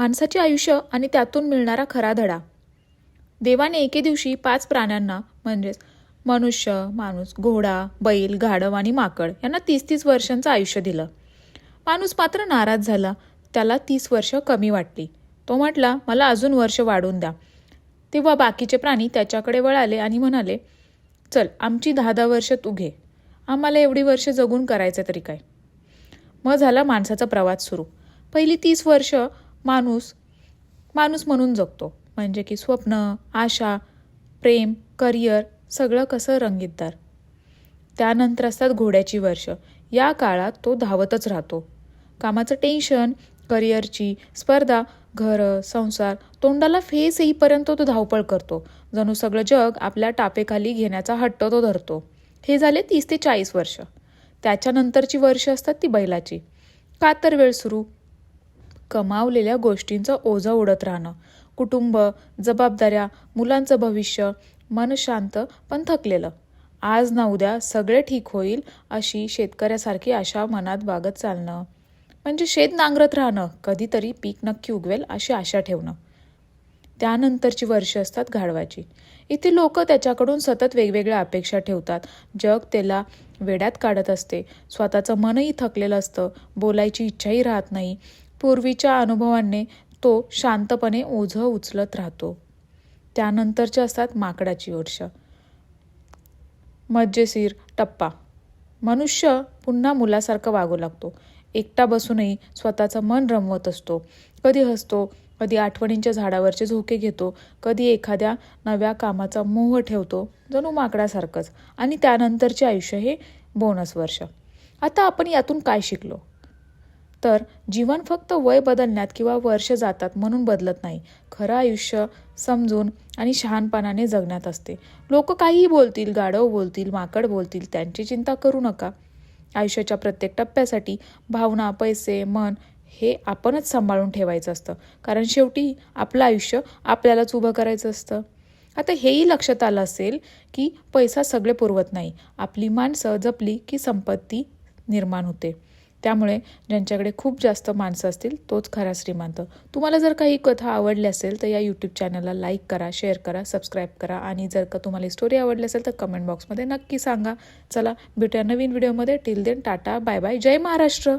माणसाचे आयुष्य आणि त्यातून मिळणारा खरा धडा. देवाने एके दिवशी पाच प्राण्यांना म्हणजेच मनुष्य माणूस घोडा बैल गाढव आणि माकड यांना तीस तीस वर्षांचं आयुष्य दिलं. माणूस मात्र नाराज झाला. त्याला तीस वर्ष कमी वाटली. तो म्हटला मला अजून वर्ष वाढून द्या. तेव्हा बाकीचे प्राणी त्याच्याकडे वळाले आणि म्हणाले चल आमची दहा दहा वर्ष तू घे. आम्हाला एवढी वर्ष जगून करायचं तरी काय? मग झाला माणसाचा प्रवास सुरू. पहिली तीस वर्ष माणूस माणूस म्हणून जगतो. म्हणजे की स्वप्न आशा प्रेम करिअर सगळं कसं रंगीतदार. त्यानंतर असतात घोड्याची वर्ष. या काळात तो धावतच राहतो. कामाचं टेन्शन करिअरची स्पर्धा घरं संसार तोंडाला फेस येईपर्यंत तो धावपळ करतो. जणू सगळं जग आपल्या टापेखाली घेण्याचा हट्ट तो धरतो. हे झाले तीस ते चाळीस वर्ष. त्याच्यानंतरची वर्ष असतात ती बैलाची. का तर वेळ सुरू कमावलेल्या गोष्टींचं ओझं उडत राहणं. कुटुंब जबाबदाऱ्या मुलांचं भविष्य मन शांत पण थकलेलं. आज ना उद्या सगळे ठीक होईल अशी शेतकऱ्यासारखी आशा मनात बागत चालणं. म्हणजे शेत नांगरत राहणं कधीतरी पीक नक्की उगवेल अशी आशा ठेवणं. त्यानंतरची वर्ष असतात घाडवाची. इथे लोक त्याच्याकडून सतत वेगवेगळ्या अपेक्षा ठेवतात. जग त्याला वेड्यात काढत असते. स्वतःचं मनही थकलेलं असतं. बोलायची इच्छाही राहत नाही. पूर्वीच्या अनुभवांनी तो शांतपणे ओझं उचलत राहतो. त्यानंतरचे असतात माकडाची वर्ष मज्जेशीर टप्पा. मनुष्य पुन्हा मुलासारखं वागू लागतो. एकटा बसूनही स्वतःचं मन रमवत असतो. कधी हसतो कधी आठवणींच्या झाडावरचे झोके घेतो कधी एखाद्या नव्या कामाचा मोह ठेवतो जणू माकडासारखंच. आणि त्यानंतरचे आयुष्य हे बोनस वर्ष. आता आपण यातून काय शिकलो? तर जीवन फक्त वय बदलण्यात किंवा वर्ष जातात म्हणून बदलत नाही. खरं आयुष्य समजून आणि शहाणपणाने जगण्यात असते. लोक काहीही बोलतील गाढव बोलतील माकड बोलतील त्यांची चिंता करू नका. आयुष्याच्या प्रत्येक टप्प्यासाठी भावना पैसे मन हे आपणच सांभाळून ठेवायचं असतं. कारण शेवटी आपलं आयुष्य आपल्यालाच उभं करायचं असतं. आता हेही लक्षात आलं असेल की पैसा सगळे पुरवत नाही. आपली माणसं जपली की संपत्ती निर्माण होते. त्यामुळे ज्यांच्याकडे खूप जास्त माणसं असतील तोच खरा श्रीमंत. तुम्हाला जर काही कथा आवडली असेल तर या यूट्यूब चॅनलला लाईक करा शेअर करा सबस्क्राईब करा आणि जर का तुम्हाला ही स्टोरी आवडली असेल तर कमेंट बॉक्समध्ये नक्की सांगा. चला भेटूया नवीन व्हिडिओमध्ये till then tata bye bye जय महाराष्ट्र!